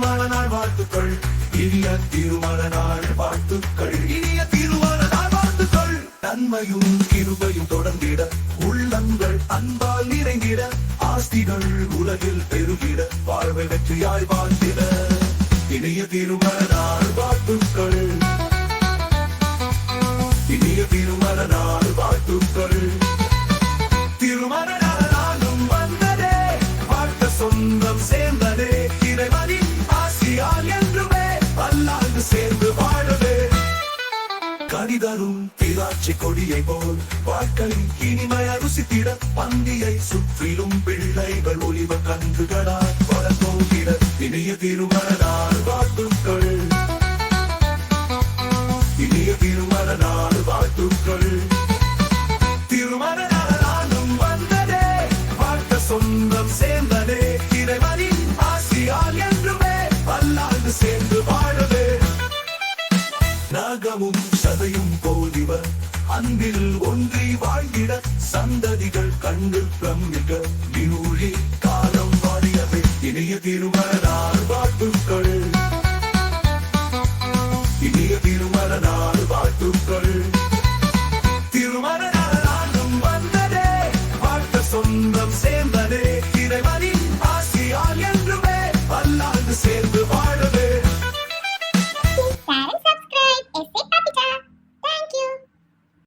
திருமண நாள் வாழ்த்துக்கள். இனிய திருமண நாள் வாழ்த்துக்கள். இனிய திருமண நாள் வாழ்த்துக்கள். நன்மையும் கிருபையும் தொடர்ந்திட உள்ளங்கள் அன்பால் நிறைந்திட ஆஸ்திகள் உலகில் பெருகிட வாழ்வை வெற்றியாய் வாழ்ந்திட. இனிய திருமண நாள் வாழ்த்துக்கள். இனிய திருமண நாள் வாழ்த்துக்கள். திருமண நாளும் வந்ததே வாழ்த்த சொந்தம் சேர்ந்ததே. கனிதரும் திராட்சை கொடியை போல் வாழ்க்கை இனிமைய ருசித்திட பந்தியை சுற்றிலும் பிள்ளைகள் ஒளிவ கன்றுகளால் வளர்த்தோங்கிட இனிய திருமண உலகமும் சதையும் போதிவர் அன்பில் ஒன்றி வாழ்ந்திட சந்ததிகள் கண்டு பிரமிக்க விழி காலம் வாடியவை இணைய திருமணால் வாழ்த்துக்கள். இணைய திருமணால் வாழ்த்துக்கள்.